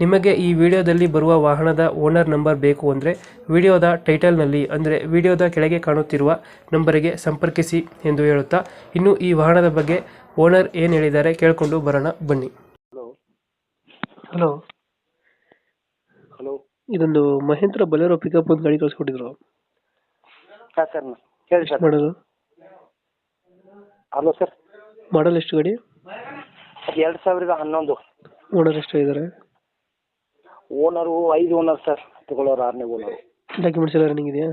ನಿಮಗೆ ಈ ವಿಡಿಯೋದಲ್ಲಿ ಬರುವ ವಾಹನದ ಓನರ್ ನಂಬರ್ ಬೇಕು ಅಂದರೆ ವಿಡಿಯೋದ ಟೈಟಲ್ನಲ್ಲಿ ಅಂದರೆ ವಿಡಿಯೋದ ಕೆಳಗೆ ಕಾಣುತ್ತಿರುವ ನಂಬರಿಗೆ ಸಂಪರ್ಕಿಸಿ ಎಂದು ಹೇಳುತ್ತಾ ಇನ್ನು ಈ ವಾಹನದ ಬಗ್ಗೆ ಓನರ್ ಏನು ಹೇಳಿದ್ದಾರೆ ಕೇಳಿಕೊಂಡು ಬರೋಣ ಬನ್ನಿ. ಹಲೋ. ಹಲೋ. ಹಲೋ. ಇದೊಂದು ಮಹೇಂದ್ರ ಬಲೇರೋ ಪಿಕಪ್ ಒಂದು ಗಾಡಿ ಕಳಿಸ್ಕೊಟ್ಟಿದ್ರು. ಹಾಂ ಸರ್. ಹೇಳಿ ಸರ್. ಮಾಡಲು? Hello sir. ಮಾಡಲ್ ಎಷ್ಟು ಗಾಡಿ? ಎರಡು ಸಾವಿರದ ಹನ್ನೊಂದು. ಓನರ್ ಎಷ್ಟು ಇದ್ದಾರೆ ಓನರು ಐದು ಓನರ್ ಸರ್ ತಗೊಳ್ಳೋರು ಆರನೇ ಓನರು ಡಾಕ್ಯುಮೆಂಟ್ಸ್ ಎಲ್ಲ ರನ್ನಿಂಗ್ ಇದೆಯಾ?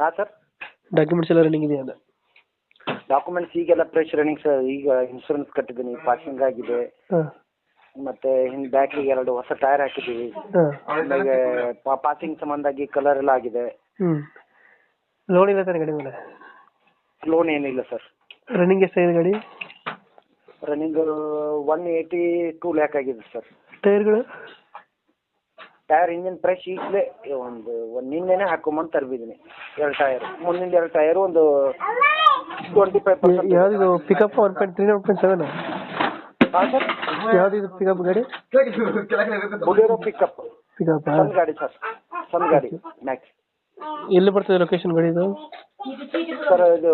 ಹಾಂ ಸರ್ ಡಾಕ್ಯುಮೆಂಟ್ಸ್ ಎಲ್ಲ ರನ್ನಿಂಗ್ ಇದೆಯಾ ಡಾಕ್ಯುಮೆಂಟ್ಸ್ ಈಗೆಲ್ಲ ಫ್ರೆಶ್ ರನ್ನಿಂಗ್ ಸರ್ ಈಗ ಇನ್ಶೂರೆನ್ಸ್ ಕಟ್ಟಿದ್ದೀನಿ ಪಾಸಿಂಗ್ ಆಗಿದೆ. ಹಾಂ. ಮತ್ತೆ ಹಿಂದ್ ಬ್ಯಾಕಿಗೆ ಎರಡು ಹೊಸ ಟೈರ್ ಹಾಕಿದೀವಿ ಹಾಂ. ಆಮೇಲೆ ಪಾಸಿಂಗ್ ಸಂಬಂಧಾಗಿ ಕಲರ್ ಎಲ್ಲ ಆಗಿದೆ. ಹ್ಞೂ ಲೋನ್ ಇಲ್ಲ ತಾನೆ ಗಾಡಿ ಮೇಲೆ? ಲೋನ್ ಏನಿಲ್ಲ ಸರ್ ರನ್ನಿಂಗ್ ಎಷ್ಟಾಗಿದೆ ಗಾಡಿ? Running one eighty two lakh ಆಗಿದೆ ಸರ್ ಟೈರ್ಗಳು ಟೈರ್ ಇಂಜಿನ್ ಫ್ರೆಶ್ ಈಗಲೇ ಒಂದು ಒಂದು ನಿನ್ನೆನೆ ಹಾಕೊಂಬಂದು ತರ್ಬಿದೀನಿ. ಎರಡು ಟೈರ್ ಮುಂದಿನ ಎರಡು ಟೈರ್ ಒಂದು ಟ್ವೆಂಟಿ ಫೈವ್ ಪರ್ಸೆಂಟ್ ಯಾವ್ದು pickup one point three one point seven ಯಾವ್ದು ಇದು ಪಿಕಪ್ ಗಾಡಿ? ಬುಲೆರೋ ಪಿಕಪ್ ಪಿಕಪ್ ಸಣ್ಣ ಗಾಡಿ ಸರ್. ಸಣ್ಣ ಗಾಡಿ ಮ್ಯಾಕ್ಸ್ ಎಲ್ಲಿ ಬರ್ತದೆ ಲೊಕೇಶನ್ ಗಾಡಿ ಇದು? ಸರ್ ಇದು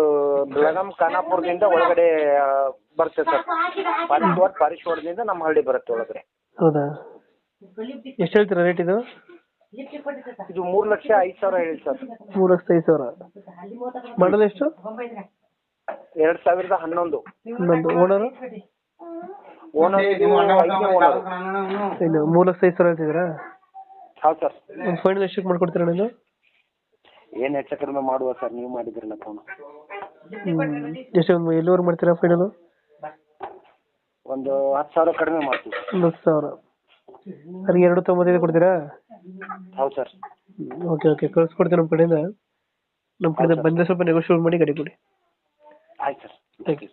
ಬೆಳಗಾಂ ಖಾನಾಪುರದಿಂದ ಒಳಗಡೆ ಬರ್ತದೆ ಬರುತ್ತೆ ಸರ್ ಪಾರಿಶ್ವಾಡ್ ಪಾರಿಶ್ವಾಡದಿಂದ ನಮ್ಮ ಹಳ್ಳಿ ಬರುತ್ತೆ ಒಳಗಡೆ. ಹೌದಾ? ಎಷ್ಟು ಹೇಳ್ತೀರಾ ರೇಟ್ ಇದು? ಇದು ಮೂರು ಲಕ್ಷ ಐದು ಸಾವಿರ ಹೇಳಿ ಸರ್. ಮೂರು ಲಕ್ಷ ಐದು ಸಾವಿರ. ಮಾಡಲ್ ಎಷ್ಟು? ಎರಡ್ ಸಾವಿರದ ಹನ್ನೊಂದು. ಇನ್ನೊಂದು ಓನರು ಓನರ್ ಇನ್ನು ಮೂರು ಲಕ್ಷ ಐದು ಸಾವಿರ ಹೇಳ್ತಿದ್ದೀರಾ? ಹೌದು ಸರ್. ಫೈನಲ್ ಎಷ್ಟಕ್ಕೆ ಮಾಡ್ಕೊಡ್ತೀರಾ ನೀವು? ಏನು ಹೆಚ್ಚು ಕಡಿಮೆ ಮಾಡುವ ಸರ್ ನೀವು ಮಾಡಿದ್ರಲ್ಲ ಫೋನ್ ಎಷ್ಟು ಒಂದು ಎಲ್ಲಿವರೆಗೆ ಮಾಡ್ತೀರಾ ಫೈನಲ್ ಒಂದು ಹತ್ತು ಸಾವಿರ ಕಡಿಮೆ ಮಾಡ್ತೀವಿ. ಒಂದು ಹತ್ತು ಸಾವಿರ. ನನಗೆ ಎರಡು ತೊಂಬತ್ತೈದು ಕೊಡ್ತೀರಾ? ಹೌದು ಸರ್. ಓಕೆ ಓಕೆ ಕಳ್ಸ್ಕೊಡ್ತೀನಿ ನಮ್ಮ ಕಡೆಯಿಂದ. ನಮ್ಮ ಕಡೆಯಿಂದ ಬಂದರೆ ಸ್ವಲ್ಪ ನೆಗೋಷಿಯೇಟ್ ಮಾಡಿ ಗಾಡಿ ಕೊಡಿ. ಆಯ್ತು ಸರ್. Thank you